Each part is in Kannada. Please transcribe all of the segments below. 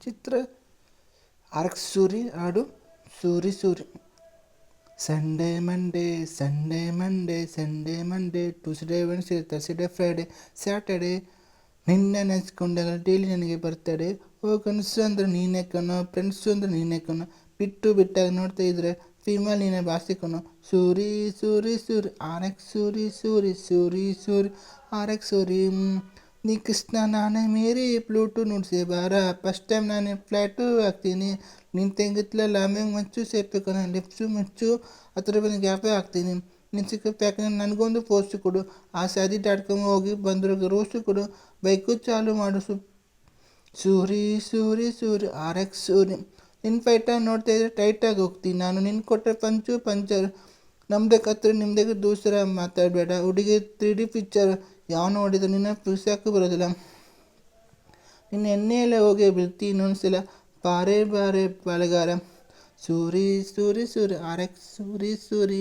ಚಿತ್ರ. ಆರ್ಕ್ ಸೂರಿ ಹಾಡು Suri Suri. Sunday Monday Sunday Monday Sunday Monday Tuesday Wednesday Thursday Friday Saturday ನಿನ್ನ ನೆನೆಸ್ಕೊಂಡಾಗ ಡೈಲಿ ನನಗೆ ಬರ್ತಡೆ ಓ ಕನಸು ಅಂದ್ರೆ ನೀನೇ ಕಣೋ ಫ್ರೆಂಡ್ಸು ಅಂದ್ರೆ ನೀನೇ ಕಣೋ. ಬಿಟ್ಟು ಬಿಟ್ಟಾಗ ನೋಡ್ತಾ ಇದ್ರೆ ಫೀಮೇಲ್ ನೀನೇ ಬಾಸಿ Suri Suri Suri. R X Suri Suri Suri Suri. R Suri. ನೀ ಕೃಷ್ಣ, ನಾನೇ ಮೇರಿ ಪ್ಲೂಟು ನುಡ್ಸಿ ಬಾರ. ಫಸ್ಟ್ ಟೈಮ್ ನಾನು ಫ್ಲ್ಯಾಟು ಹಾಕ್ತೀನಿ. ನಿನ್ನ ತೆಂಗಿತ್ಲಲ್ಲ ಆಮ್ಯಾಗ ಮಚ್ಚು ಸೇರ್ತಕ್ಕ ನಾನು ಲಿಪ್ಸು ಮಚ್ಚು ಹತ್ರ ಬಂದು ಗ್ಯಾಪೇ ಹಾಕ್ತೀನಿ. ನಿನ್ನ ಸಿಕ್ಕ ಪ್ಯಾಕಿಂಗ್ ನನಗೊಂದು ಪೋಸ್ಟ್ ಕೊಡು. ಆ ಸ್ಯಾದಿ ಡಾಟ್ ಹೋಗಿ ಬಂದ್ರಿಗೆ ರೋಸ್ಟು ಕೊಡು. ಬೈಕು ಚಾಲು ಮಾಡು. ಸು Suri Suri Suri. R X Suri. ನಿನ್ನ ಫೈಟ ನೋಡ್ತಾ ಇದ್ರೆ ಟೈಟಾಗಿ ಹೋಗ್ತೀನಿ. ನಾನು ನಿನ್ನ ಕೊಟ್ಟರೆ ಪಂಚು, ಪಂಚರ್. ನಮ್ದಕ್ಕೆ ಹತ್ರ ನಿಮ್ದಕ್ಕೆ ದೂಸರ. ಮಾತಾಡಬೇಡ. ಹುಡುಗಿ ತ್ರೀ ಡಿ ಪಿಕ್ಚರ್ ಯಾವ ನೋಡಿದ್ರು ನಿನ್ನ ಪುಸ್ತಕ ಬರೋದಿಲ್ಲ. ನಿನ್ನ ಎಣ್ಣೆಯಲ್ಲೇ ಹೋಗಿ ಬೀಳ್ತೀನಿ ಇನ್ನೊಂದ್ಸಲ ಬಾರೆ ಬಾರೆ ಬಲಗಾರ. ಸೂರಿ ಸೂರಿ ಸೂರಿ, ಅರೆಕ್ ಸೂರಿ ಸೂರಿ.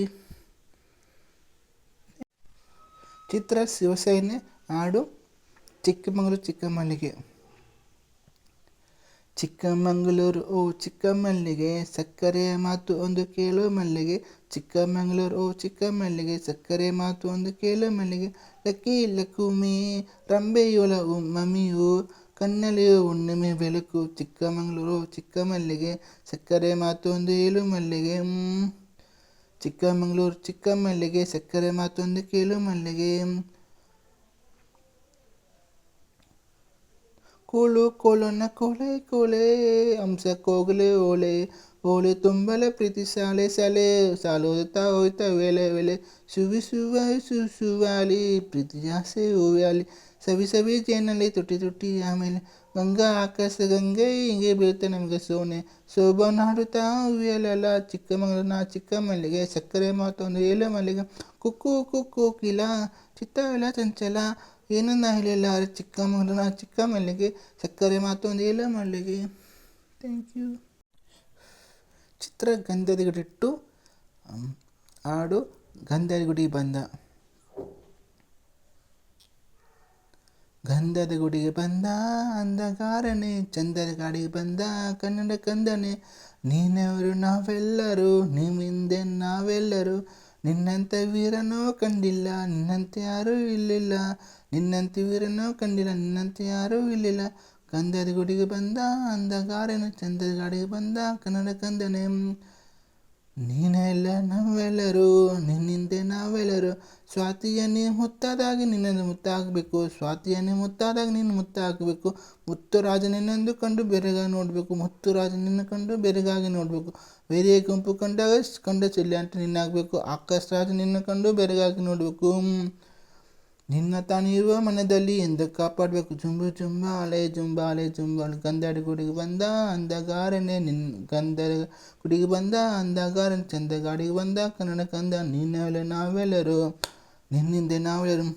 ಚಿತ್ರ ಶಿವಸೇನೆ ಹಾಡು ಚಿಕ್ಕಮಗಳೂರು ಚಿಕ್ಕಮಲ್ಲಿಗೆ. ಚಿಕ್ಕಮಗಳೂರು, ಓ ಚಿಕ್ಕಮಲ್ಲಿಗೆ ಸಕ್ಕರೆಯ ಮಾತು ಒಂದು ಕೇಳು ಮಲ್ಲಿಗೆ. ಚಿಕ್ಕಮಗಳೂರು, ಓ ಚಿಕ್ಕಮಲ್ಲಿಗೆ ಸಕ್ಕರೆ ಮಾತು ಒಂದು ಕೇಳು ಮಲ್ಲಿಗೆ. ಲಕ್ಕಿ ಲಕ್ಕುಮಿ ರಂಬೆಯೋಲ ಮಮ್ಮಿಯು ಕಣ್ಣಲ್ಲಿಯು ಹುಣ್ಣಿಮೆ ಬೆಳಕು. ಚಿಕ್ಕಮಗಳೂರು, ಓ ಚಿಕ್ಕಮಲ್ಲಿಗೆ ಸಕ್ಕರೆ ಮಾತು ಒಂದು ಏಳು ಮಲ್ಲಿಗೆ. ಹ್ಮ್. ಚಿಕ್ಕಮಗಳೂರು, ಚಿಕ್ಕಮಲ್ಲಿಗೆ ಸಕ್ಕರೆ ಮಾತೊಂದು ಕೇಳು ಮಲ್ಲಿಗೆ. ಕೋಳು ಕೋಲನ್ನ ಕೋಳೆ ಕೋಳೆ ಹಂಸ ಕೋಗಲೆ ಓಳೆ ಓಳೆ ತುಂಬಲ ಪ್ರೀತಿ ಸಾಲೆ ಸಾಲೆ ಸಾಲು ಓದುತ್ತಾ ಹೋಯ್ತಾ ವೇಳೆ ವೇಳೆ ಸುವಿ ಸುವ ಸು ಸುವಾಲಿ ಪ್ರೀತಿ ಆಸೆ ಹೂವಾಲಿ ಸವಿ ಸವಿ ಜೇನಲ್ಲಿ ತುಟಿ ತುಟಿ ಆಮೇಲೆ ಗಂಗಾ ಆಕಾಶ ಗಂಗೆ ಹಿಂಗೆ ಬೀಳುತ್ತೆ ನಮಗೆ ಸೋನೆ ಶೋಭನ್ ಹಾಡುತ್ತಾ ಹೂವಿಯಲೆಲ್ಲ ಚಿಕ್ಕಮಗಳೂರಿನ ಚಿಕ್ಕ ಮಲ್ಲಿಗೆ ಸಕ್ಕರೆ ಮಾತೊಂದು ಏಳು ಮಲ್ಲಿಗೆ ಕುಕ್ಕು ಕುಕ್ಕು ಕಿಲ ಚಿತ್ತವೆಲ್ಲ ಚಂಚಲ ಏನನ್ನ ಹೇಳಿಲ್ಲ ಅರೆ ಚಿಕ್ಕ ಮಲ್ಲಿಗೆ ಸಕ್ಕರೆ ಮಾತೊಂದು ಇಲ್ಲ ಮಲ್ಲಿಗೆ ಥ್ಯಾಂಕ್ ಯು ಚಿತ್ರ ಗಂಧದ ಗುಡಿಟ್ಟು ಹಾಡು ಗಂಧದ ಗುಡಿ ಬಂದ. ಗಂಧದ ಗುಡಿಗೆ ಬಂದ ಅಂಧಗಾರನೆ ಚಂದದ ಗಾಡಿಗೆ ಬಂದ, ಕನ್ನಡ ಕಂದನೆ. ನೀನವರು ನಾವೆಲ್ಲರೂ, ನಿಮ್ಮಿಂದೆ ನಾವೆಲ್ಲರೂ. ನಿನ್ನಂತೆ ವೀರನೋ ಕಂಡಿಲ್ಲ, ನಿನ್ನಂತೆ ಯಾರೂ ಇಲ್ಲಿಲ್ಲ. ನಿನ್ನಂತೆ ವೀರನೋ ಕಂಡಿಲ್ಲ, ನಿನ್ನಂತೆ ಯಾರೂ ಇಲ್ಲಿಲ್ಲ. ಕಂದದ ಗುಡಿಗೆ ಬಂದ ಅಂಧಗಾರನೆ ಚಂದದ ಗಾಡಿಗೆ ಬಂದ, ಕನ್ನಡ ಕಂದನೆ. ನೀನೆಲ್ಲ ನಾವೆಲ್ಲರೂ, ನಿನ್ನಿಂದೆ ನಾವೆಲ್ಲರೂ. ಸ್ವಾತಿಯನ್ನೇ ಮುತ್ತಾದಾಗಿ ನಿನ್ನನ್ನು ಮುತ್ತಾಗಬೇಕು, ಸ್ವಾತಿಯನ್ನೇ ಮುತ್ತಾದಾಗ ನೀನು ಮುತ್ತಾಗಬೇಕು. ಮುತ್ತು ರಾಜ ನಿನ್ನೊಂದು ಕಂಡು ಬೆರಗಾಗಿ ನೋಡಬೇಕು, ಮುತ್ತು ರಾಜ ನಿನ್ನ ಕಂಡು ಬೆರಗಾಗಿ ನೋಡಬೇಕು. ಬೇರೆ ಗುಂಪು ಕಂಡಾಗ ಕಂಡ ಚೆಲ್ಲಿ ಅಂತ ನಿನ್ನಾಗಬೇಕು. ಆಕಾಶ ರಾಜ ನಿನ್ನ ಕಂಡು ಬೆರಗಾಗಿ ನೋಡಬೇಕು. ನಿನ್ನ ತಾನಿರುವ ಮನದಲ್ಲಿ ಎಂದು ಕಾಪಾಡಬೇಕು ಜುಂಬು ಜುಂಬಾಲೆ ಜುಂಬಾಲೆ ಜುಂಬಾಲೆ ಗಂಧದ ಗುಡಿಗೆ ಬಂದ ಅಂದಗಾರನೆ ನಿನ್ ಗಂಧದ ಗುಡಿಗೆ ಬಂದ ಅಂದಗಾರನೆ ಚಂದ ಗಾಡಿಗೆ ಬಂದ ಕನ್ನಡ ಕಂದ ನೀನೆಲ್ಲ ನಾವೆಲ್ಲರೂ ನಿನ್ನಿಂದೆ ನಾವೆಲ್ಲರೂ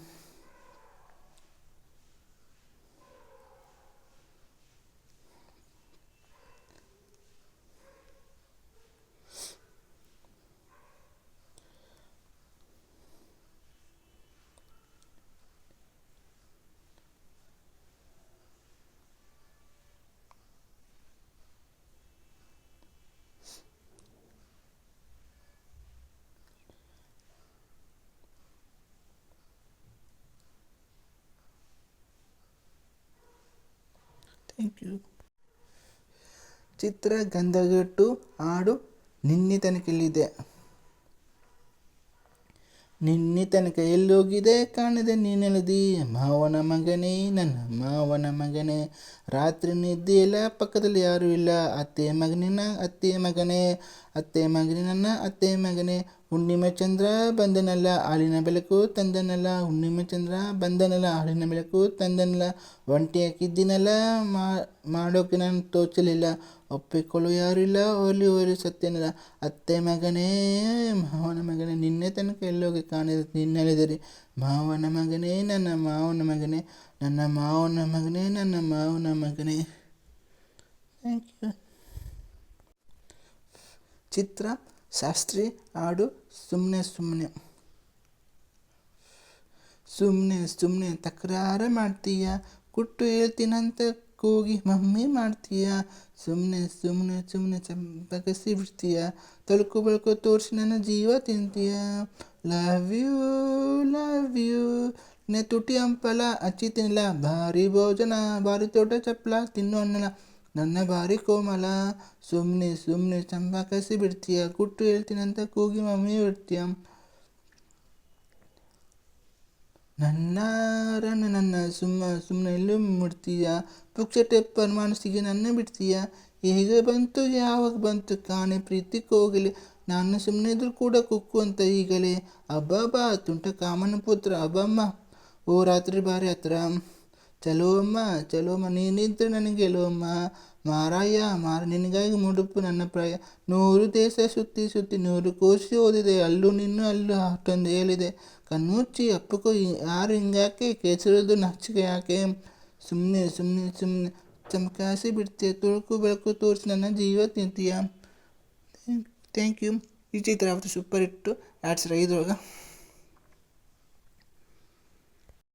ಚಿತ್ರ ಗಂಧಗಟ್ಟು ಹಾಡು ನಿನ್ನೆ ತನಕಲ್ಲಿದೆ. ನಿನ್ನೆ ತನಕ ಎಲ್ಲೋಗಿದೆ ಕಾಣದೆ ನೀನೆಳದಿ ಮಾವನ ಮಗನೇ, ನನ್ನ ಮಾವನ ಮಗನೇ. ರಾತ್ರಿ ನಿದ್ದೆ ಇಲ್ಲ ಪಕ್ಕದಲ್ಲಿ ಯಾರೂ ಇಲ್ಲ. ಅತ್ತೆ ಮಗನಿನ ಅತ್ತೆ ಮಗನೇ. ಅತ್ತೆ ಮಗನೇ ನನ್ನ ಅತ್ತೆ ಮಗನೇ. ಹುಣ್ಣಿಮೆ ಚಂದ್ರ ಬಂದನಲ್ಲ ಆಳಿನ ಬೆಳಕು ತಂದನಲ್ಲ. ಹುಣ್ಣಿಮೆ ಚಂದ್ರ ಬಂದನಲ್ಲ ಆಳಿನ ಬೆಳಕು ತಂದನಲ್ಲ. ಒಂಟಿ ಹಾಕಿದ್ದೀನಲ್ಲ ಮಾಡೋಕೆ ನಾನು ತೋಚಲಿಲ್ಲ. ಒಪ್ಪಿಕೊಳ್ಳೋ ಯಾರಿಲ್ಲ ಒಲಿ ಒಲಿ ಸತ್ಯನಿಲ್ಲ ಅತ್ತೆ ಮಗನೇ, ಮಾವನ ಮಗನೇ, ನಿನ್ನೆ ತನಕ ಎಲ್ಲೋಗಿ ಕಾಣಿದ ನಿನ್ನೆಳೆದರೆ ಮಾವನ ಮಗನೇ, ನನ್ನ ಮಾವನ ಮಗನೇ, ನನ್ನ ಮಾವನ ಮಗನೇ, ನನ್ನ ಮಾವನ ಮಗನೇ. ಥ್ಯಾಂಕ್ ಯು ಚಿತ್ರ, ಶಾಸ್ತ್ರಿ, ಹಾಡು ಸುಮ್ಮನೆ ಸುಮ್ಮನೆ ಸುಮ್ಮನೆ ಸುಮ್ಮನೆ ತಕರಾರ ಮಾಡ್ತೀಯ? ಕುಟ್ಟು ಹೇಳ್ತೀನಂತ. ಕೂಗಿ, ಮಮ್ಮಿ ಮಾಡ್ತೀಯ? ಸುಮ್ಮನೆ ಸುಮ್ಮನೆ ಸುಮ್ಮನೆ ಚಂಪಕಸಿ ಬಿಡ್ತೀಯ? ತಳುಕು, ಬೆಳಕು ತೋರಿಸಿ ನನ್ನ ಜೀವ ತಿಂತೀಯ? ಲವ್ ಯು ಲವ್ ಯು ನೆ ತುಟಿ ಹಂಪಲ, ಅಚ್ಚಿ ತಿನ್ನಲ. ಭಾರಿ ಭೋಜನ, ಭಾರಿ ತೋಟ ಚಪ್ಪಲ. ತಿನ್ನು ಅನ್ನಲ, ನನ್ನ ಭಾರಿ ಕೋಮಲ. ಸುಮ್ಮನೆ ಸುಮ್ಮನೆ ಚಂಪಕಸಿ ಬಿಡ್ತೀಯ? ಕುಟ್ಟು ಹೇಳ್ತೀನಂತ ಕೂಗಿ ಮಮ್ಮಿ ಬಿಡ್ತೀಯ? ನನ್ನ ರನ್ನ ನನ್ನ ಸುಮ್ಮ ಸುಮ್ಮನೆ ಎಲ್ಲೂ ಮುಡ್ತೀಯ ಪುಕ್ಷಟೆಪ್ಪರ್ ಮನಸ್ಸಿಗೆ ನನ್ನ ಬಿಡ್ತೀಯ? ಹೇಗೆ ಬಂತು? ಯಾವಾಗ ಬಂತು? ಕಾಣೆ ಪ್ರೀತಿ ಹೋಗಲಿ. ನಾನು ಸುಮ್ಮನೆ ಇದ್ರು ಕೂಡ ಕುಕ್ಕು ಅಂತ ಈಗಲೇ. ಅಬ್ಬಬ್ಬಾ, ತುಂಟ ಕಾಮನ ಪುತ್ರ ಅಬ್ಬಮ್ಮ. ಓ, ರಾತ್ರಿ ಬಾರಿ ಹತ್ರ. ಚಲೋ ಅಮ್ಮ ಚಲೋ ಅಮ್ಮ ನೀನಿದ್ರೆ ನನಗೆ ಗೆಲುವು ಅಮ್ಮ ಮಾರಾಯ, ಮಾರ, ನಿನಗಾಗಿ ಮುಡುಪು ನನ್ನ ಪ್ರಾಯ. ನೂರು ದೇಶ ಸುತ್ತಿ ಸುತ್ತಿ ನೂರು ಕೋಸಿ ಓದಿದೆ. ಅಲ್ಲೂ ನಿನ್ನೂ ಅಲ್ಲೂ ಅಷ್ಟೊಂದು ಹೇಳಿದೆ. ಕಣ್ಣುಚ್ಚಿ ಅಪ್ಪಕ್ಕೂ ಯಾರು ಹಿಂಗಾಕೆ? ಕೆಸರದು ನಚ್ಚಿಗೆ ಯಾಕೆ? ಸುಮ್ಮನೆ ಸುಮ್ಮನೆ ಸುಮ್ಮನೆ ಚಮಕಾಸಿ ಬಿಡ್ತೀಯ, ತುಳುಕು ಬೆಳಕು ತೋರಿಸಿ ನನ್ನ ಜೀವ ತಿಂತೀಯ? ಥ್ಯಾಂಕ್ ಯು ಈ ಚಿತ್ರ ಅವತ್ತು ಸೂಪರ್ ಇಟ್ಟು ಎರಡು ಸಾವಿರ